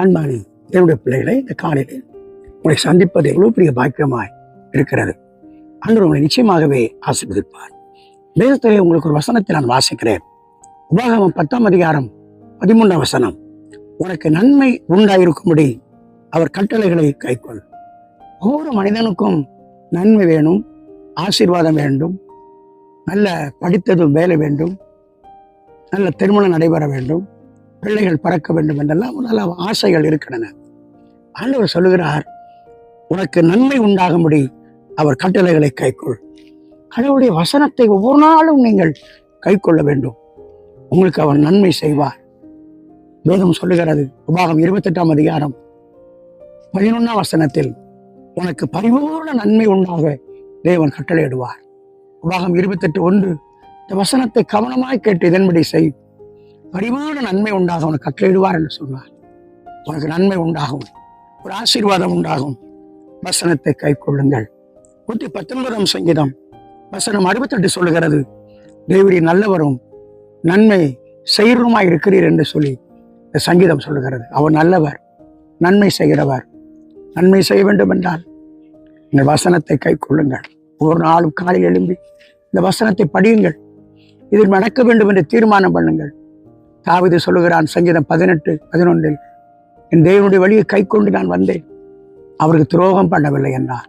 அன்பானி என்னுடைய பிள்ளைகளை இந்த காலையில் உங்களை சந்திப்பது எவ்வளவு பெரிய பாக்கியமாய் இருக்கிறது. அன்று உங்களை நிச்சயமாகவே ஆசிர்வதிப்பார். வேதத்திலே உங்களுக்கு ஒரு வசனத்தை நான் வாசிக்கிறேன். உபாகமம் பத்தாம் அதிகாரம் பதிமூன்றாம் வசனம். உனக்கு நன்மை உண்டாயிருக்கும்படி அவர் கட்டளைகளை கைக்கொள். ஒவ்வொரு மனிதனுக்கும் நன்மை வேணும் ஆசீர்வாதம் வேண்டும் நல்ல படித்ததும் வேலை வேண்டும் நல்ல திருமணம் நடைபெற வேண்டும் பிள்ளைகள் பறக்க வேண்டும் என்றெல்லாம் நல்ல ஆசைகள் இருக்கின்றன. ஆண்டவர் சொல்லுகிறார் உனக்கு நன்மை உண்டாகும்படி அவர் கட்டளைகளை கைக்கொள். கடவுளுடைய வசனத்தை ஒவ்வொரு நாளும் நீங்கள் கைக்கொள்ள வேண்டும். உங்களுக்கு அவர் நன்மை செய்வார். வேதம் சொல்லுகிறது உபாகம் இருபத்தெட்டாம் அதிகாரம் பதினொன்னாம் வசனத்தில் உனக்கு பரிபூர்ண நன்மை உண்டாக தேவன் கட்டளையிடுவார். உபாகம் இருபத்தெட்டு ஒன்று இந்த வசனத்தை கவனமாய் கேட்டு இதன்படி செய். பரிபூர்ண நன்மை உண்டாக உனக்கு கட்டளையிடுவார் என்று சொன்னார் உனக்கு நன்மை உண்டாகும். ஒரு ஆசீர்வாதம் உண்டாகும். வசனத்தை கை கொள்ளுங்கள். நூற்றி பத்தொன்பதாம் சங்கீதம். வசனம் அறுபத்தெட்டு சொல்லுகிறது. தேவரி நல்லவரும் நன்மை செய்கிறமாய் இருக்கிறீர் என்று சொல்லி இந்த சங்கீதம் சொல்லுகிறது. அவர் நல்லவர் நன்மை செய்கிறவர். நன்மை செய்ய வேண்டும் என்றால் இந்த வசனத்தை கை கொள்ளுங்கள். ஒரு நாளும் காலையில் எழும்பி இந்த வசனத்தை படியுங்கள். இதில் நடக்க வேண்டும் என்று தீர்மானம் பண்ணுங்கள். தாவிது சொல்லுகிறான் சங்கீதம் பதினெட்டு பதினொன்றில் என் தேவனுடைய வழியை கை கொண்டு நான் வந்தேன். அவருக்கு துரோகம் பண்ணவில்லை என்றார்.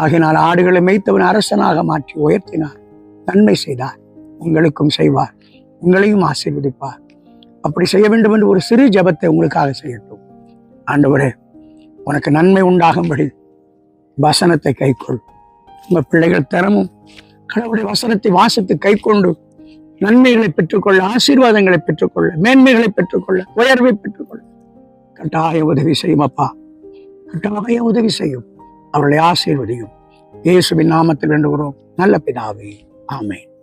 ஆகினால் ஆடுகளை மேய்த்தவன் அரசனாக மாற்றி உயர்த்தினார். நன்மை செய்தார். உங்களுக்கும் செய்வார். உங்களையும் ஆசீர்வதிப்பார். அப்படி செய்ய வேண்டும் என்று ஒரு சிறு ஜபத்தை உங்களுக்காக செய்யட்டும். ஆண்டவரே உனக்கு நன்மை உண்டாகும்படி வசனத்தை கைக்கொள். உங்கள் பிள்ளைகள் திறமும் கடவுளுடைய வசனத்தை வாசத்தை கைக்கொண்டு நன்மைகளை பெற்றுக்கொள்ள ஆசீர்வாதங்களை பெற்றுக்கொள்ள மேன்மைகளை பெற்றுக்கொள்ள உயர்வை பெற்றுக்கொள்ள. கட்டாய உதவி செய்யும் அப்பா. கட்டாய உதவி செய்யும். அவர்களை ஆசீர்வதியும். இயேசுவின் நாமத்தில் வேண்டுகிறோம். நல்ல பிதாவே. ஆமேன்.